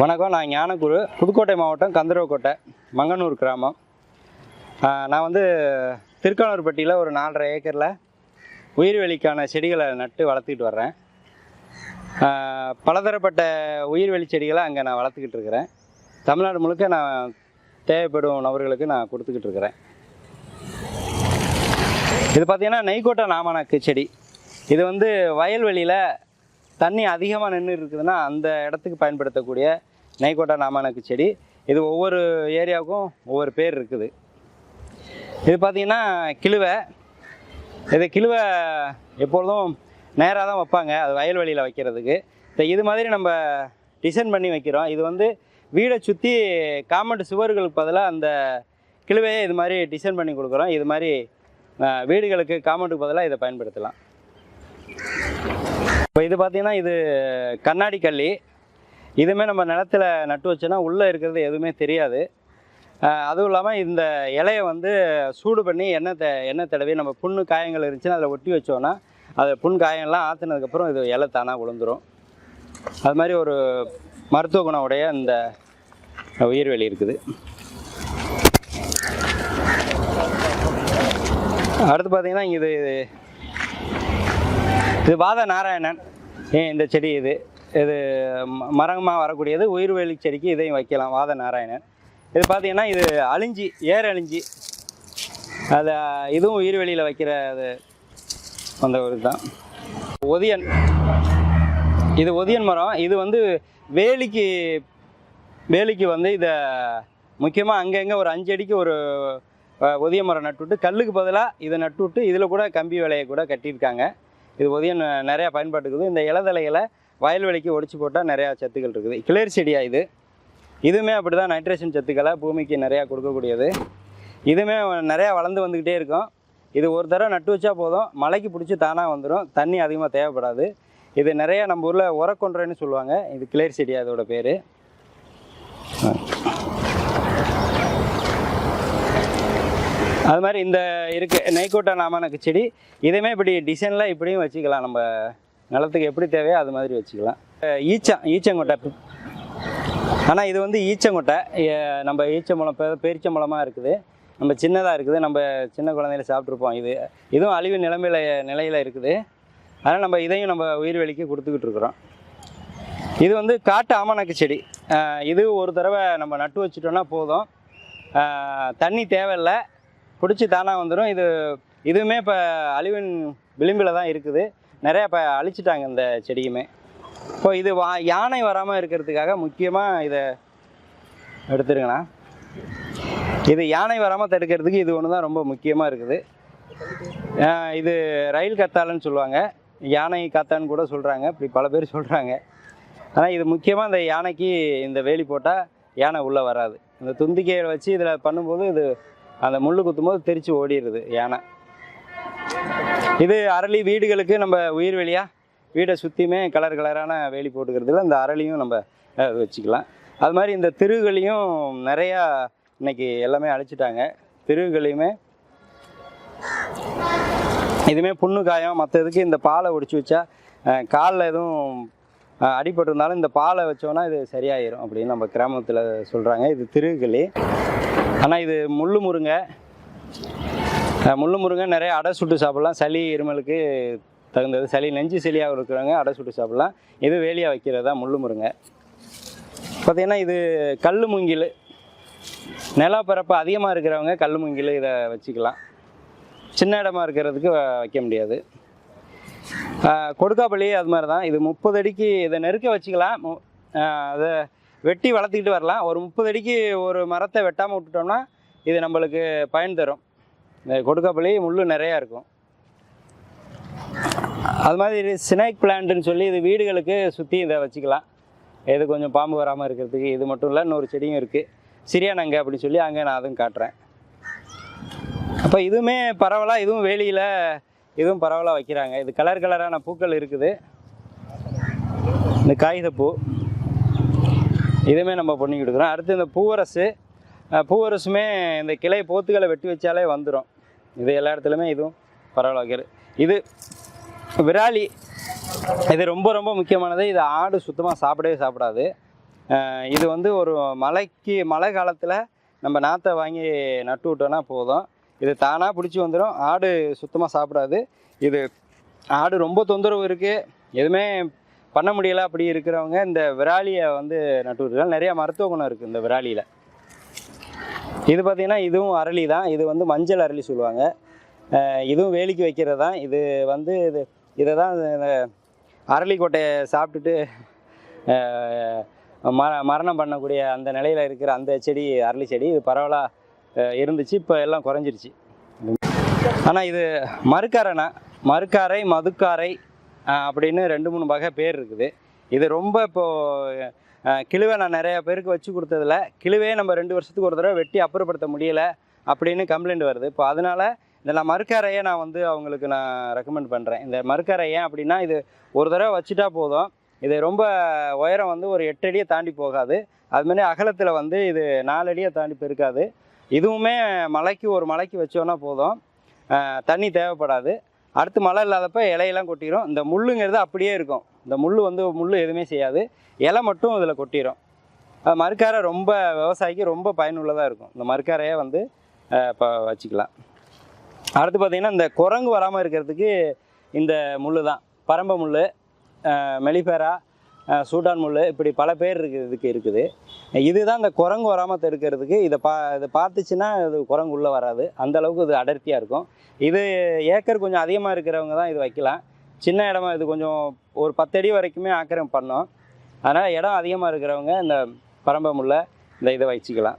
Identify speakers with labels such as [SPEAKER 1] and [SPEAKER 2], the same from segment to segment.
[SPEAKER 1] வணக்கம் நான் ஞானகுரு புதுக்கோட்டை மாவட்டம் கந்தரவக்கோட்டை மங்கனூர் கிராமம். நான் வந்து திருக்கானூர்பட்டியில் ஒரு நாலரை ஏக்கரில் உயிர்வெளிக்கான செடிகளை நட்டு வளர்த்துக்கிட்டு வர்றேன். பலதரப்பட்ட உயிர்வெளி செடிகளை அங்கே நான் வளர்த்துக்கிட்டு இருக்கிறேன். தமிழ்நாடு முழுக்க நான் தேவைப்படும் நபர்களுக்கு நான் கொடுத்துக்கிட்டு இருக்கிறேன். இது பார்த்திங்கன்னா நெய்கோட்டை நாமணக்கு செடி. இது வந்து வயல்வெளியில் தண்ணி அதிகமாக நின்று இருக்குதுன்னா அந்த இடத்துக்கு பயன்படுத்தக்கூடிய நைகோட்டா நாமணக்கு செடி. இது ஒவ்வொரு ஏரியாவுக்கும் ஒவ்வொரு பேர் இருக்குது. இது பார்த்திங்கன்னா கிழுவை. இது கிழுவை எப்பொழுதும் நேராக தான் வைப்பாங்க. அது வயல்வெளியில் வைக்கிறதுக்கு. இப்போ இது மாதிரி நம்ம டிசைன் பண்ணி வைக்கிறோம். இது வந்து வீடை சுற்றி காமெண்ட் சுவர்களுக்கு பதிலாக அந்த கிழுவையை இது மாதிரி டிசைன் பண்ணி கொடுக்குறோம். இது மாதிரி வீடுகளுக்கு காமெண்ட்டுக்கு பதிலாக இதை பயன்படுத்தலாம். இப்போ இது பார்த்தீங்கன்னா இது கண்ணாடி கள்ளி இதுவுமே நம்ம நிலத்துல நட்டு வச்சோன்னா உள்ளே இருக்கிறது எதுவுமே தெரியாது. அதுவும் இல்லாமல் இந்த இலையை வந்து சூடு பண்ணி எண்ணெய் த எண்ணெய் தடவி நம்ம புண்ணு காயங்கள் இருந்துச்சுன்னா அதில் ஒட்டி வச்சோன்னா அது புண் காயம்லாம் ஆற்றுனதுக்கப்புறம் இது இலை தானாக விழுந்துரும் அது மாதிரி ஒரு மருத்துவ குணம் உடைய இந்த உயிர்வெளி இருக்குது. அடுத்து பார்த்தீங்கன்னா இது இது வாத நாராயணன். ஏன் இந்த செடி இது. இது ம- மரமாக வரக்கூடியது. உயிர்வேலி செடிக்கு இதையும் வைக்கலாம் வாத நாராயணன். இது பார்த்தீங்கன்னா இது அழிஞ்சி ஏர் அழிஞ்சி. அது இதுவும் உயிர்வெளியில் வைக்கிற அது அந்த ஒரு தான் ஒதியன். இது ஒதியன் மரம். இது வந்து வேலிக்கு வேலிக்கு வந்து இதை முக்கியமாக அங்கங்கே ஒரு அஞ்சு அடிக்கு ஒரு ஒதிய மரம் நட்டுவிட்டு கல்லுக்கு பதிலாக இதை நட்டுவிட்டு இதில் கூட கம்பி விலையை கூட கட்டியிருக்காங்க. இது உதயம் நிறையா பயன்பாட்டுக்குது. இந்த இலதலைகளை வயல்வெளிக்கு ஒடிச்சு போட்டால் நிறையா சத்துக்கள் இருக்குது. கிளர் செடியாக இது? இதுவுமே அப்படி தான் நைட்ரேஷன் சத்துக்களை பூமிக்கு நிறையா கொடுக்கக்கூடியது. இதுவுமே நிறையா வளர்ந்து வந்துக்கிட்டே இருக்கும். இது ஒரு தடவை நட்டு வச்சா போதும். மலைக்கு பிடிச்சி தானாக வந்துடும் தண்ணி அதிகமாக தேவைப்படாது. இது நிறையா நம்ம ஊரில் உரக்கொன்றைன்னு சொல்லுவாங்க. இது கிளியர் செடியா இதோட பேர்? அது மாதிரி இந்த இருக்கு நெய்கோட்டை நாமனக்கு செடி. இதுவுமே இப்படி டிசைனில் இப்படியும் வச்சுக்கலாம். நம்ம நிலத்துக்கு எப்படி தேவையோ அது மாதிரி வச்சுக்கலாம். ஈச்சம் ஈச்சங்கொட்டை. ஆனால் இது வந்து ஈச்சங்கொட்டை. நம்ம ஈச்சம்பழம் பெ பேரிச்சம்பழமாக இருக்குது. நம்ம சின்னதாக இருக்குது. நம்ம சின்ன குழந்தையில சாப்பிட்ருப்போம் இது இதுவும் அழிவு நிலைமையில நிலையில் இருக்குது. அதனால் நம்ம இதையும் நம்ம உயிர்வெளிக்கு கொடுத்துக்கிட்டு இருக்கிறோம். இது வந்து காட்டு ஆமணக்கு செடி. இது ஒரு தடவை நம்ம நட்டு வச்சுட்டோன்னா போதும். தண்ணி தேவையில்லை. பிடிச்சி தானாக வந்துடும் இது இதுவுமே இப்போ அழிவின் விளிம்பில் தான் இருக்குது. நிறையா இப்போ அழிச்சிட்டாங்க இந்த செடியுமே. இப்போ இது வா யானை வராமல் இருக்கிறதுக்காக முக்கியமாக இதை எடுத்துருங்கண்ணா. இது யானை வராமல் தடுக்கிறதுக்கு இது ஒன்று தான் ரொம்ப முக்கியமாக இருக்குது. இது ரயில் கத்தாலன்னு சொல்லுவாங்க. யானை காத்தான்னு கூட சொல்கிறாங்க இப்படி பல பேர் சொல்கிறாங்க ஆனால் இது முக்கியமாக இந்த யானைக்கு இந்த வேலி போட்டால் யானை உள்ளே வராது. இந்த துந்திக்கையை வச்சு இதில் பண்ணும்போது இது அந்த முள்ளு குத்தும்போது தெரித்து ஓடிடுது யானை. இது அரளி வீடுகளுக்கு நம்ம உயிர்வெளியாக வீடை சுற்றியுமே கலர் கலரான வேலி போட்டுக்கிறதுல இந்த அரளியும் நம்ம வச்சுக்கலாம். அது மாதிரி இந்த திருகுகளையும் நிறையா இன்னைக்கு எல்லாமே அழிச்சிட்டாங்க. திருகுகளையுமே இதுவுமே புண்ணு காயம். மற்ற இதுக்கு இந்த பாலை ஒடிச்சு வச்சா காலில் எதுவும் அடிபட்டிருந்தாலும் இந்த பாலை வச்சோன்னா இது சரியாயிரும் அப்படின்னு நம்ம கிராமத்தில் சொல்கிறாங்க இது திருகுகளி. ஆனால் இது முள்ளு முருங்கை. முள் முள்ளு முருங்கை நிறைய அடை சுட்டு சாப்பிட்லாம். சளி இருமலுக்கு தகுந்தது. சளி நெஞ்சு சளியாக இருக்கிறவங்க அடை சுட்டு சாப்பிட்லாம். இது வேலியாக வைக்கிறது தான் முள்ளு முருங்கை. பார்த்திங்கன்னா இது கல் மூங்கில். நிலப்பரப்பு அதிகமாக இருக்கிறவங்க கல் மூங்கில் இதை வச்சுக்கலாம். சின்ன இடமா இருக்கிறதுக்கு வைக்க முடியாது. கொடுக்காப்பள்ளி அது மாதிரி தான் இது முப்பது அடிக்கு இதை நெருக்க வச்சுக்கலாம். மு- அதை வெட்டி வளர்த்துக்கிட்டு வரலாம். ஒரு முப்பது அடிக்கு ஒரு மரத்தை வெட்டாமல் விட்டுட்டோம்னா இது நம்மளுக்கு பயன் தரும். இந்த கொடுக்கப்பள்ளி முள் நிறையா இருக்கும். அது மாதிரி ஸ்னேக் பிளான்ட்டுன்னு சொல்லி இது வீடுகளுக்கு சுற்றி இதை வச்சுக்கலாம். இது கொஞ்சம் பாம்பு வராமல் இருக்கிறதுக்கு இது மட்டும் இல்லை இன்னொரு செடியும் இருக்குது சிரியானங்க அப்படின்னு சொல்லி அங்கே நான் அதுவும் காட்டுறேன். அப்போ இதுவுமே பரவலாக இதுவும் வேலியில் இதுவும் பரவலாக வைக்கிறாங்க. இது கலர் கலரான பூக்கள் இருக்குது. இந்த காகிதப்பூ. இதுவுமே நம்ம பண்ணி கொடுக்குறோம். அடுத்து இந்த பூவரசு. பூவரசுமே இந்த கிளை போத்துக்களை வெட்டி வச்சாலே வந்துடும் இது எல்லா இடத்துலையுமே இதுவும் பரவாயில்ல வைக்கிறது இது விராலி. இது ரொம்ப ரொம்ப முக்கியமானது. இது ஆடு சுத்தமாக சாப்பிடவே சாப்பிடாது. இது வந்து ஒரு மழைக்கு மழை காலத்தில் நம்ம நாற்றை வாங்கி நட்டு விட்டோன்னா போதும். இது தானாக பிடிச்சி வந்துடும் ஆடு சுத்தமாக சாப்பிடாது. இது ஆடு ரொம்ப தொந்தரவு இருக்குது எதுவுமே பண்ண முடியல அப்படி இருக்கிறவங்க இந்த விராலியை வந்து நட்டு விட்டுருக்காங்க நிறையா மருத்துவ குணம் இருக்குது இந்த விராலியில். இது பார்த்திங்கன்னா இதுவும் அரளி தான். இது வந்து மஞ்சள் அரளி சொல்லுவாங்க. இதுவும் வேலிக்கு வைக்கிறது தான். இது வந்து இது இதை தான் இந்த அரளி கொட்டையை சாப்பிட்டுட்டு ம மர மரணம் பண்ணக்கூடிய அந்த நிலையில் இருக்கிற அந்த செடி அரளி செடி இது பரவலாக இருந்துச்சு. இப்போ எல்லாம் குறைஞ்சிருச்சு. ஆனால் இது மறுக்காரைனா மறுக்காரை மதுக்காரை அப்படின்னு ரெண்டு மூணு வகை பேர் இருக்குது. இது ரொம்ப இப்போது கிழுவை நான் நிறைய பேருக்கு வச்சு கொடுத்ததில் கிழுவே நம்ம ரெண்டு வருஷத்துக்கு ஒரு தடவை வெட்டி அப்புறப்படுத்த முடியல அப்படின்னு கம்ப்ளைண்ட் வருது. இப்போ அதனால இந்த நான் நான் வந்து அவங்களுக்கு நான் ரெக்கமெண்ட் பண்ணுறேன் இந்த மறுக்கறை ஏன் அப்படின்னா இது ஒரு தடவை வச்சுட்டா போதும். இது ரொம்ப உயரம் வந்து ஒரு எட்டு அடியை தாண்டி போகாது. அதுமாரி அகலத்தில் வந்து இது நாலு அடியை தாண்டி பெருக்காது. இதுவுமே மலைக்கு ஒரு மலைக்கு வச்சோன்னா போதும். தண்ணி தேவைப்படாது. அடுத்து மழை இல்லாதப்ப இலையெல்லாம் கொட்டிடும் இந்த முள்ளுங்கிறது அப்படியே இருக்கும். இந்த முள் வந்து முள் எதுவுமே செய்யாது. இலை மட்டும் இதில் கொட்டிடும் மறுக்காரை ரொம்ப விவசாயிக்கு ரொம்ப பயனுள்ளதாக இருக்கும். இந்த மறுக்காரையே வந்து இப்போ வச்சுக்கலாம். அடுத்து பார்த்திங்கன்னா இந்த குரங்கு வராமல் இருக்கிறதுக்கு இந்த முள் தான் பரம்ப முள் மெலிஃபேரா சூடான் முள் இப்படி பல பேர் இருக்குது இதுக்கு இருக்குது. இதுதான் இந்த குரங்கு வராமல் தடுக்கிறதுக்கு இதை பா இதை பார்த்துச்சுன்னா இது குரங்கு உள்ளே வராது. அந்த அளவுக்கு இது அடர்த்தியாக இருக்கும். இது ஏக்கர் கொஞ்சம் அதிகமாக இருக்கிறவங்க தான் இது வைக்கலாம். சின்ன இடமா இது கொஞ்சம் ஒரு பத்தடி வரைக்குமே ஆக்கிரம் பண்ணோம். அதனால் இடம் அதிகமாக இருக்கிறவங்க இந்த பரம்ப முல்லை இந்த இதை வச்சுக்கலாம்.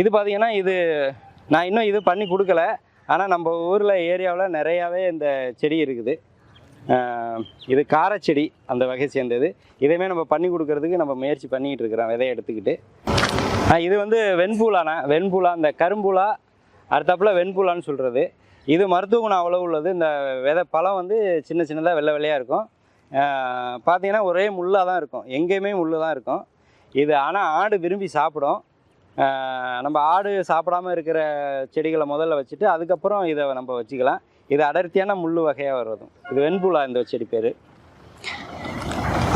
[SPEAKER 1] இது பார்த்திங்கன்னா இது நான் இன்னும் இது பண்ணி கொடுக்கல. ஆனால் நம்ம ஊரில் ஏரியாவில் நிறையாவே இந்த செடி இருக்குது. இது காரச்செடி அந்த வகை சேர்ந்தது. இதையுமே நம்ம பண்ணி கொடுக்கறதுக்கு நம்ம முயற்சி பண்ணிக்கிட்டு இருக்கிறோம் விதையை எடுத்துக்கிட்டு. இது வந்து வெண்பூலானா வெண்பூலா இந்த கரும்பூலா அடுத்தாப்புல வெண்பூலான்னு சொல்கிறது இது மருத்துவ குணம் அவ்வளோ உள்ளது. இந்த விதை பழம் வந்து சின்ன சின்னதாக வெள்ளை வெள்ளையாக இருக்கும். பார்த்தீங்கன்னா ஒரே முள்ளாக தான் இருக்கும். எங்கேயுமே முள் தான் இருக்கும். இது ஆனால் ஆடு விரும்பி சாப்பிடும். நம்ம ஆடு சாப்பிடாம இருக்கிற செடிகளை முதல்ல வச்சுட்டு அதுக்கப்புறம் இதை நம்ம வச்சுக்கலாம். இது அடர்த்தியான முள் வகையாக வருதும் இது வெண்புலா இந்த செடி பேர்.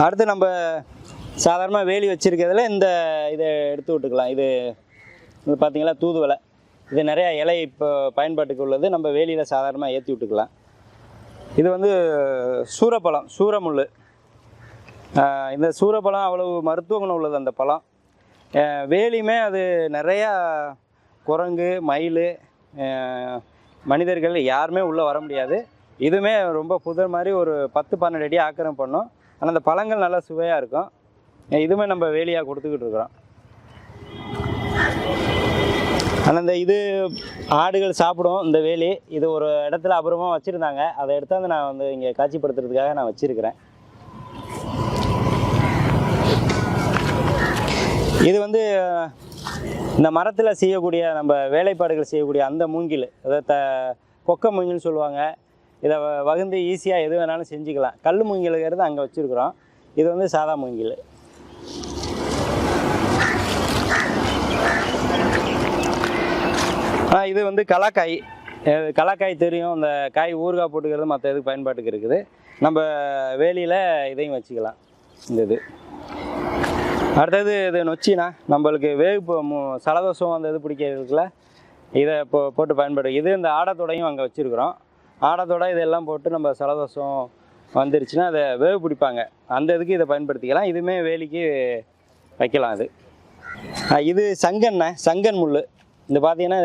[SPEAKER 1] அடுத்து நம்ம சாதாரணமாக வேலி வச்சுருக்கிறதுல இந்த இதை எடுத்து விட்டுக்கலாம். இது இது பார்த்தீங்களா தூதுவளை. இது நிறையா இலை இப்போ பயன்பாட்டுக்கு உள்ளது. நம்ம வேலியில் சாதாரணமாக ஏற்றி விட்டுக்கலாம். இது வந்து சூரப்பழம் சூரமுள் இந்த சூரப்பழம் அவ்வளவு மருத்துவ குணம் உள்ளது அந்த பழம். வேலியுமே அது நிறையா குரங்கு மயில் மனிதர்கள் யாருமே உள்ளே வர முடியாது. இதுவுமே ரொம்ப புதர் மாதிரி ஒரு பத்து பன்னெண்டு அடி ஆக்கிரம் பண்ணும். ஆனால் அந்த பழங்கள் நல்லா சுவையாக இருக்கும். இதுவுமே நம்ம வேலியாக கொடுத்துக்கிட்டு இருக்கிறோம். ஆனால் இந்த இது ஆடுகள் சாப்பிடும் இந்த வேலி இது ஒரு இடத்துல அப்புறமா வச்சுருந்தாங்க. அதை எடுத்து வந்து நான் வந்து இங்கே காட்சிப்படுத்துறதுக்காக நான் வச்சுருக்கிறேன். இது வந்து இந்த மரத்தில் செய்யக்கூடிய நம்ம வேலைப்பாடுகள் செய்யக்கூடிய அந்த மூங்கில் அதை த கொக்க மூங்கில்னு சொல்லுவாங்க. இதை வ- வகுந்து ஈஸியாக எது வேணாலும் செஞ்சுக்கலாம். கல் மூங்கிலுங்கிறது அங்கே வச்சுருக்குறோம். இது வந்து சாதா மூங்கில். இது வந்து கலாக்காய். கலாக்காய் தெரியும். இந்த காய் ஊறுகாய் போட்டுக்கிறது மற்ற இதுக்கு பயன்பாட்டுக்கு இருக்குது. நம்ம வேலியில் இதையும் வச்சுக்கலாம். இந்த இது. அடுத்தது இது நொச்சினா நம்மளுக்கு வேகு சலதோஷம் அந்த இது பிடிக்கிறதுக்குல இதை இப்போ போட்டு பயன்படுது இது இந்த ஆடத்தோடையும் அங்கே வச்சுருக்குறோம். ஆடத்தோட இதெல்லாம் போட்டு நம்ம சலதோஷம் வந்துருச்சுன்னா அதை வேவு பிடிப்பாங்க. அந்த இதுக்கு இதை பயன்படுத்திக்கலாம். இதுவுமே வேலிக்கு வைக்கலாம் அது. இது சங்கண்ண சங்கன் முள் இது பார்த்தீங்கன்னா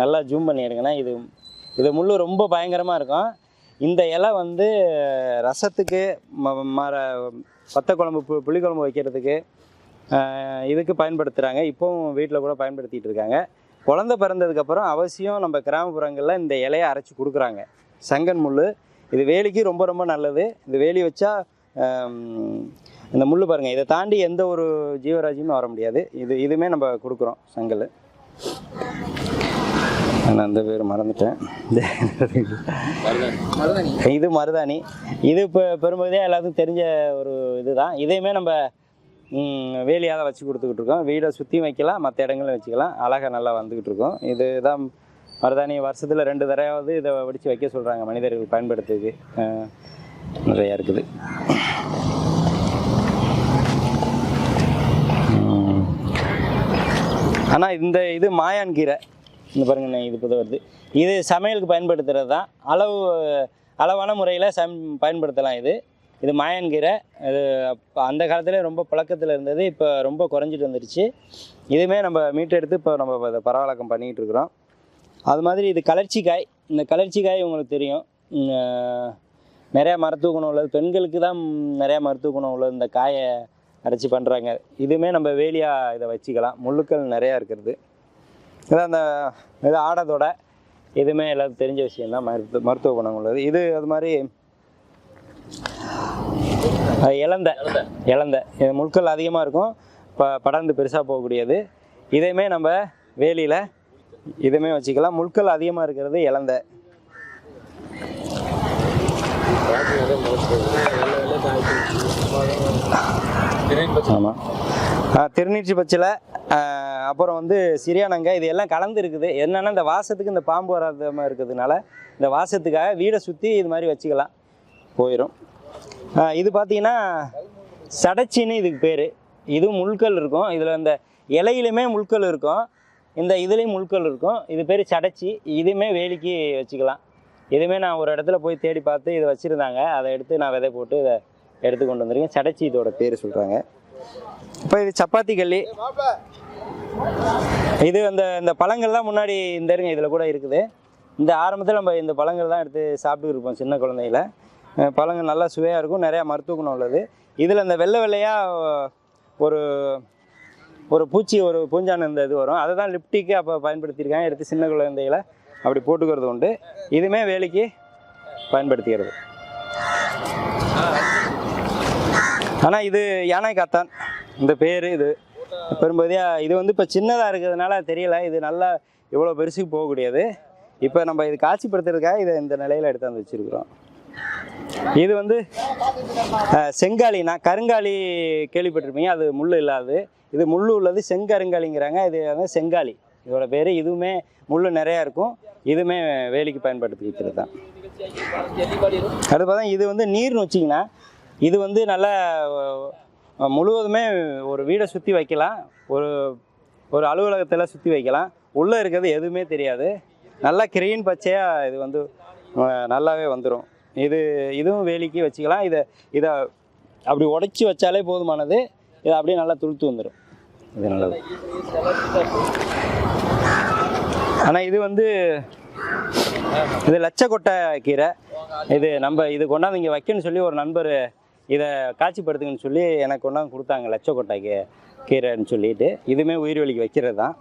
[SPEAKER 1] நல்லா ஜூம் பண்ணியிருக்கேன்னா இது இது முள் ரொம்ப பயங்கரமாக இருக்கும். இந்த இலை வந்து ரசத்துக்கு ம மர வத்த குழம்பு பு புளிக்குழம்பு வைக்கிறதுக்கு இதுக்கு பயன்படுத்துகிறாங்க இப்போவும் வீட்டில் கூட பயன்படுத்திகிட்டு இருக்காங்க. குழந்த பிறந்ததுக்கப்புறம் அவசியம் நம்ம கிராமப்புறங்களில் இந்த இலையை அரைச்சி கொடுக்குறாங்க. சங்கன் முள் இது வேலிக்கு ரொம்ப ரொம்ப நல்லது. இந்த வேலி வச்சா இந்த முள் பாருங்கள் இதை தாண்டி எந்த ஒரு ஜீவராஜியுமே வர முடியாது. இது இதுவுமே நம்ம கொடுக்குறோம் சங்கல். நான் அந்த பேர் மறந்துட்டேன். இது மருதாணி. இது இப்போ பெரும்பகுதியாக எல்லாத்துக்கும் தெரிஞ்ச ஒரு இதுதான். இதையுமே நம்ம வேலியாக தான் வச்சு கொடுத்துக்கிட்டு இருக்கோம். வீடை சுற்றியும் வைக்கலாம் மற்ற இடங்களும் வச்சுக்கலாம். அழகாக நல்லா வந்துக்கிட்டு இருக்கோம். இதுதான் மருதாணி. வருஷத்தில் ரெண்டு தடையாவது இதை வடித்து வைக்க சொல்கிறாங்க மனிதர்கள் பயன்படுத்துக்கு நிறையா இருக்குது. ஆனால் இந்த இது மாயான் கீரை. இந்த பாருங்கண்ணே இது புது வருது. இது சமையலுக்கு பயன்படுத்துகிறது தான். அளவு அளவான முறையில் சம் பயன்படுத்தலாம் இது. இது மாயன்கீரை இது அந்த காலத்தில் ரொம்ப பழக்கத்தில் இருந்தது இப்போ ரொம்ப குறைஞ்சிட்டு வந்துடுச்சு இதுவுமே நம்ம மீட்டெடுத்து இப்போ நம்ம அதை பரவலாக்கம் பண்ணிகிட்டு இருக்கிறோம். அது மாதிரி இது கலர்ச்சிக்காய். இந்த கலர்ச்சிக்காய் உங்களுக்கு தெரியும். நிறையா மருத்துவ குணம் உள்ளது. பெண்களுக்கு தான் நிறையா மருத்துவ குணம் உள்ளது. இந்த காயை அரைச்சி பண்ணுறாங்க இதுவுமே நம்ம வேலியாக இதை வச்சுக்கலாம். முள்ளுக்கள் நிறையா இருக்கிறது. இதான் அந்த இது ஆடதோட எதுவுமே எல்லாத்துக்கும் தெரிஞ்ச விஷயந்தான் மருத்துவ மருத்துவ குணம் உள்ளது. இது அது மாதிரி இழந்த இழந்த. இது முட்கள் அதிகமாக இருக்கும். ப படர்ந்து பெருசாக போகக்கூடியது. இதையுமே நம்ம வேலியில் இதுவுமே வச்சுக்கலாம். முட்கள் அதிகமாக இருக்கிறது இழந்த. ஆமாம் திருநீட்சி பச்சிலை அப்புறம் வந்து சிறியானங்க இது எல்லாம் கலந்து இருக்குது. என்னென்னா இந்த வாசத்துக்கு இந்த பாம்பு வராத மாதிரி இருக்கிறதுனால இந்த வாசத்துக்காக வீடை சுற்றி இது மாதிரி வச்சுக்கலாம். போயிடும் இது பார்த்தீங்கன்னா சடச்சின்னு இதுக்கு பேர். இதுவும் முள்கல் இருக்கும். இதில் இந்த இலையிலுமே முள்கல் இருக்கும். இந்த இதுலேயும் முள்கல் இருக்கும். இது பேர் சடச்சி. இதுவுமே வேலிக்கு வச்சுக்கலாம். இதுவுமே நான் ஒரு இடத்துல போய் தேடி பார்த்து இதை வச்சுருந்தாங்க. அதை எடுத்து நான் விதை போட்டு இதை எடுத்து கொண்டு வந்திருக்கேன். சடச்சி இதோட பேர் சொல்கிறாங்க இப்போ இது சப்பாத்தி கல்லி. இது அந்த இந்த பழங்கள்லாம் முன்னாடி இந்த இருங்க இதில் கூட இருக்குது. இந்த ஆரம்பத்தில் நம்ம இந்த பழங்கள் தான் எடுத்து சாப்பிட்டு இருப்போம் சின்ன குழந்தையில. பழங்கள் நல்லா சுவையாக இருக்கும் நிறையா மருத்துவ குணம் உள்ளது. இதில் இந்த வெள்ளை வெள்ளையாக ஒரு ஒரு பூச்சி ஒரு பூஞ்சான இந்த இது வரும். அதை தான் லிப்டிக்கு அப்போ பயன்படுத்தியிருக்காங்க எடுத்து சின்ன குழந்தைகளை அப்படி போட்டுக்கிறது உண்டு. இதுவுமே வேலைக்கு பயன்படுத்திக்கிறது. ஆனால் இது யானை காத்தான் இந்த பேர் இது. பெரும்பகுதியாக இது வந்து இப்போ சின்னதாக இருக்கிறதுனால தெரியல. இது நல்லா இவ்வளோ பெருசுக்கு போகக்கூடியது. இப்போ நம்ம இது காட்சிப்படுத்துறதுக்காக இதை இந்த நிலையில் எடுத்தாந்து வச்சுருக்குறோம். இது வந்து செங்காலி நான் கருங்காலி கேள்விப்பட்டிருப்பீங்க. அது முள் இல்லாது இது முள் உள்ளது செங்கருங்காலிங்கிறாங்க. இது வந்து செங்காலி. இதோட பேர் இதுவுமே முள் நிறையா இருக்கும். இதுவுமே வேலிக்கு பயன்படுத்திக்கிறது தான் அது பார்த்தா இது வந்து நீர்னு வச்சிங்கன்னா இது வந்து நல்லா முழுவதுமே ஒரு வீடை சுற்றி வைக்கலாம். ஒரு ஒரு அலுவலகத்தில் சுற்றி வைக்கலாம். உள்ளே இருக்கிறது எதுவுமே தெரியாது. நல்லா கிரீன் பச்சையாக இது வந்து நல்லாவே வந்துடும் இது இதுவும் வேலிக்கு வச்சுக்கலாம். இதை இதை அப்படி உடைச்சி வச்சாலே போதுமானது. இதை அப்படியே நல்லா துளுத்து வந்துடும் இது நல்லது. ஆனால் இது வந்து இது லட்சக்கொட்டை கீரை. இது நம்ம இது கொண்டாந்து இங்கே வைக்கணும்னு சொல்லி ஒரு நண்பர் இதை காட்சிப்படுத்துங்கன்னு சொல்லி எனக்கு கொண்டாந்து கொடுத்தாங்க லட்சக்கொட்டைக்கு கீரைன்னு சொல்லிட்டு. இதுவுமே உயிர் வலிக்கு வைக்கிறது தான்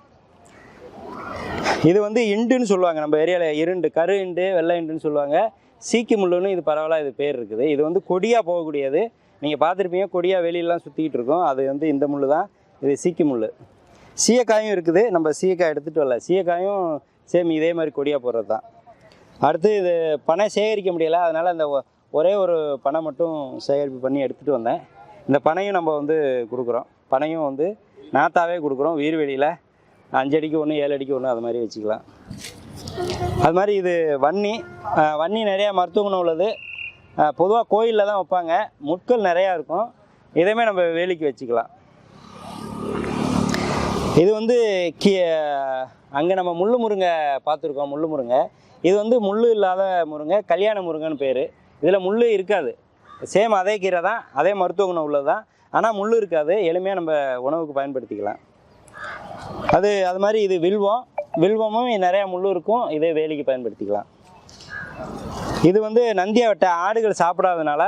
[SPEAKER 1] இது வந்து இண்டுன்னு சொல்லுவாங்க. நம்ம ஏரியாவில் இருண்டு கரு இண்டு வெள்ளை இண்டுன்னு சொல்லுவாங்க. சீக்கி முள்ளுன்னு இது பரவாயில்ல இது பேர் இருக்குது. இது வந்து கொடியாக போகக்கூடியது. நீங்கள் பார்த்துருப்பீங்க கொடியாக வெளியிலலாம் சுற்றிக்கிட்டு இருக்கும். அது வந்து இந்த முள் தான் இது சீக்கி முள் சீயக்காயும் இருக்குது. நம்ம சீயக்காய் எடுத்துகிட்டு வரல. சீயக்காயும் சேம் இதே மாதிரி கொடியாக போடுறது தான் அடுத்து இது பணம் சேகரிக்க முடியலை. அதனால் அந்த ஒ- ஒரே ஒரு பணம் மட்டும் சேகரிப்பு பண்ணி எடுத்துகிட்டு வந்தேன். இந்த பனையும் நம்ம வந்து கொடுக்குறோம். பனையும் வந்து நாத்தாவே கொடுக்குறோம். வீர்வெளியில் அஞ்சு அடிக்கு ஒன்று ஏழு அடிக்கு ஒன்று அது மாதிரி வச்சுக்கலாம். அது மாதிரி இது வன்னி. வன்னி நிறையா மருத்துவ குணம் உள்ளது பொதுவாக கோயிலில் தான் வைப்பாங்க. முட்கள் நிறையா இருக்கும். இதையுமே நம்ம வேலிக்கு வச்சுக்கலாம். இது வந்து கி அங்கே நம்ம முள்ளு முருங்கை பார்த்துருக்கோம் முள்ளு முருங்கை. இது வந்து முள்ளு இல்லாத முருங்கை கல்யாண முருங்கைன்னு பேர். இதில் முள் இருக்காது. சேம் அதே கீரை தான் அதே மருத்துவ குணம் உள்ளது தான். ஆனால் முள் இருக்காது எளிமையாக நம்ம உணவுக்கு பயன்படுத்திக்கலாம். அது அது மாதிரி இது வில்வம் வில்வமும் நிறையா முள் இருக்கும் இதே வேலிக்கு பயன்படுத்திக்கலாம். இது வந்து நந்தியாவட்டை ஆடுகள் சாப்பிடாதனால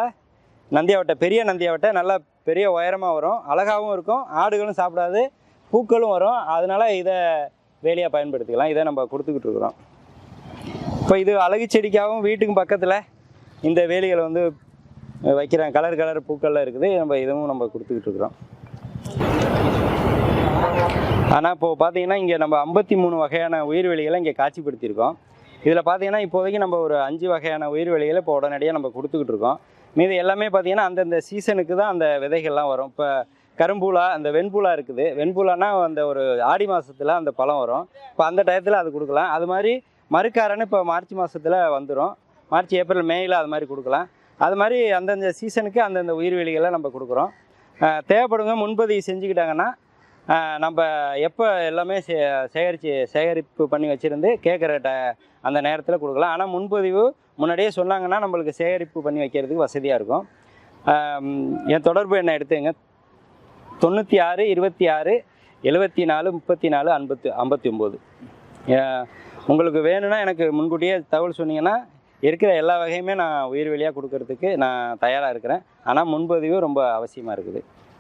[SPEAKER 1] நந்தியாவட்டை பெரிய நந்தியாவட்டை நல்லா பெரிய உயரமாக வரும் அழகாகவும் இருக்கும் ஆடுகளும் சாப்பிடாது பூக்களும் வரும் அதனால் இதை வேலியாக பயன்படுத்திக்கலாம் இதை நம்ம கொடுத்துக்கிட்டு இருக்கிறோம். இப்போ இது அழகு செடிக்காகவும் வீட்டுக்கும் பக்கத்தில் இந்த வேலிகளை வந்து வைக்கிறாங்க கலர் கலர் பூக்கள்லாம் இருக்குது. நம்ம இதுவும் நம்ம கொடுத்துக்கிட்டு இருக்கிறோம். ஆனால் இப்போ பார்த்தீங்கன்னா இங்கே நம்ம ஐம்பத்தி மூணு வகையான உயிர்வெளிகளை இங்கே காட்சிப்படுத்தியிருக்கோம். இதில் பார்த்தீங்கன்னா இப்போதைக்கு நம்ம ஒரு அஞ்சு வகையான உயிர்வெளிகளை இப்போ உடனடியாக நம்ம கொடுத்துக்கிட்டு இருக்கோம். மீது எல்லாமே பார்த்தீங்கன்னா அந்தந்த சீசனுக்கு தான் அந்த விதைகள்லாம் வரும். இப்போ கரும்பூலா அந்த வெண்பூலா இருக்குது. வெண்பூலானா அந்த ஒரு ஆடி மாதத்தில் அந்த பழம் வரும். இப்போ அந்த டயத்தில் அது கொடுக்கலாம். அது மாதிரி மறுக்காரன்னு இப்போ மார்ச் மாதத்தில் வந்துடும் மார்ச் ஏப்ரல் மேயில் அது மாதிரி கொடுக்கலாம். அது மாதிரி அந்தந்த சீசனுக்கு அந்தந்த உயிர்வெளிகளை நம்ம கொடுக்குறோம். தேவைப்படுங்க முன்பதிவு செஞ்சுக்கிட்டாங்கன்னா நம்ம எப்போ எல்லாமே சே சேகரித்து சேகரிப்பு பண்ணி வச்சுருந்து கேட்குற ட அந்த நேரத்தில் கொடுக்கலாம். ஆனால் முன்பதிவு முன்னாடியே சொன்னாங்கன்னா நம்மளுக்கு சேகரிப்பு பண்ணி வைக்கிறதுக்கு வசதியாக இருக்கும். என் தொடர்பு என்ன எடுத்துங்க தொண்ணூற்றி ஆறு இருபத்தி ஆறு எழுபத்தி நாலு முப்பத்தி நாலு ஐம்பத்து ஐம்பத்தி ஒம்பது உங்களுக்கு வேணும்னா எனக்கு முன்கூட்டியே தகவல் சொன்னீங்கன்னா இருக்கிற எல்லா வகையுமே நான் உயிர் வெளியாக கொடுக்கறதுக்கு நான் தயாராக இருக்கிறேன். ஆனால் முன்பதிவு ரொம்ப அவசியமாக இருக்குது.